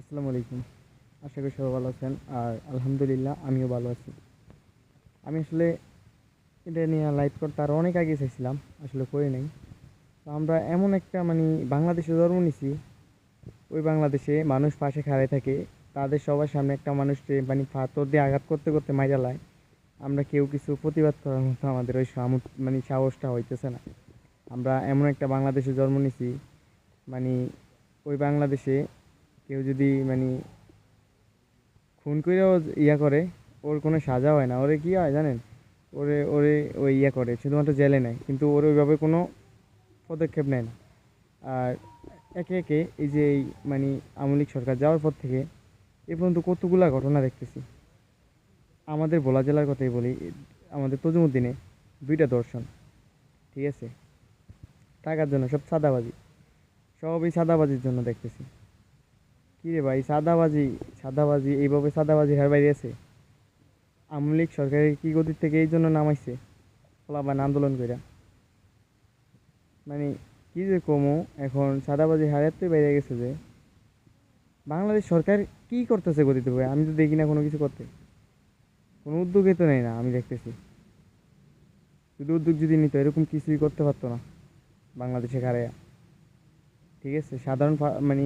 আসসালামু আলাইকুম। আশা করি সবাই ভালো আছেন আর আলহামদুলিল্লাহ আমিও ভালো আছি। আমি আসলে এটা নিয়ে লাইভ করতে আর অনেক আগে চাইছিলাম, আসলে করি নাই। তো আমরা এমন একটা মানে বাংলাদেশে জন্ম নিছি, ওই বাংলাদেশে মানুষ পাশে খাড়ায় থাকে, তাদের সবার সামনে একটা মানুষকে মানে পাথর দিয়ে আঘাত করতে করতে মাইরা লায়। আমরা কেউ কিছু প্রতিবাদ করার মতো আমাদের ওই মানে সাহসটা হইতেছে না। আমরা এমন একটা বাংলাদেশে জন্ম নিছি মানে ওই বাংলাদেশে কেউ যদি মানে খুন করেও ইয়া করে, ওর কোনো সাজা হয় না। ওরে কি হয় জানেন? ওরে ওরে ওই ইয়া করে, শুধুমাত্র জেলে নেয়, কিন্তু ওর ওইভাবে কোনো পদক্ষেপ নেয় না। আর একে একে এই যে এই মানে আওয়ামী লীগ সরকার যাওয়ার পর থেকে এ পর্যন্ত কতগুলা ঘটনা দেখতেছি। আমাদের ভোলা জেলার কথাই বলি, আমাদের তজুমুদ্দিনে দুইটা দর্শন, ঠিক আছে? টাকার জন্য সব সাদাবাজি সব এই সাদাবাজির জন্য দেখতেছি। কী রে ভাই, সাদাবাজি সাদাবাজি, এইভাবে সাদাবাজি হার বাইরে আছে। আওয়ামী লীগ সরকারের কি গতির থেকে এই জন্য নামাইছে? ফলাবান আন্দোলন কইরা। মানে কি যে কমো, এখন সাদাবাজি হারাতেই বাইরে গেছে যে, বাংলাদেশ সরকার কি করতেছে গতিতে ভাই? আমি তো দেখি না কোনো কিছু করতে। কোনো উদ্যোগই তো নেই না, আমি দেখতেছি। যদি উদ্যোগ যদি নিত, এরকম কিছুই করতে পারতো না বাংলাদেশে খারাইয়া ঠিক আছে, সাধারণ মানে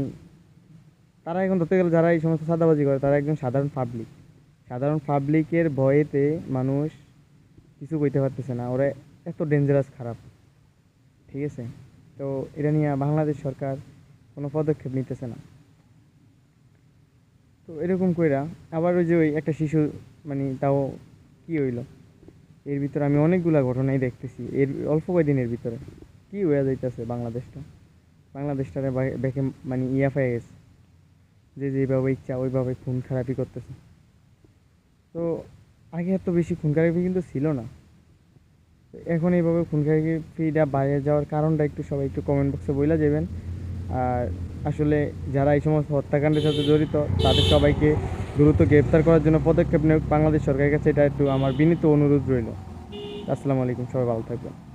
তারা এখন ধরতে গেলে যারা এই সমস্ত সাদাবাজি করে, তারা একজন সাধারণ পাবলিক সাধারণ পাবলিকের ভয়েতে মানুষ কিছু কইতে পারতেছে না। ওরা এত ডেঞ্জারাস খারাপ। ঠিক আছে? তো এটা নিয়ে বাংলাদেশ সরকার কোনো পদক্ষেপ নিতেছে না। তো এরকম কইরা আবার ওই যে ওই একটা শিশু মানে তাও কি হইল? এর ভিতরে আমি অনেকগুলা ঘটনাই দেখতেছি। এর অল্প কয়দিনের ভিতরে। কি হয়ে যাইতেছে বাংলাদেশটা? বাংলাদেশটারে বেঁকে মানে ইয়া পেয়ে গেছে। যে যেভাবে ইচ্ছা ওইভাবে খুন খারাপি করতেছে। তো আগে এত বেশি খুন খারাপি কিন্তু ছিল না। এখন এইভাবে খুন খারাপিটা বাইরে যাওয়ার কারণটা একটু সবাই একটু কমেন্ট বক্সে বইলা যাবেন। আর আসলে যারা এই সমস্ত হত্যাকাণ্ডের সাথে জড়িত, তাদের সবাইকে দ্রুত গ্রেপ্তার করার জন্য পদক্ষেপ নেওক বাংলাদেশ সরকারের কাছে এটা একটু আমার বিনীত অনুরোধ রইল। আসসালামু আলাইকুম, সবাই ভালো থাকবেন।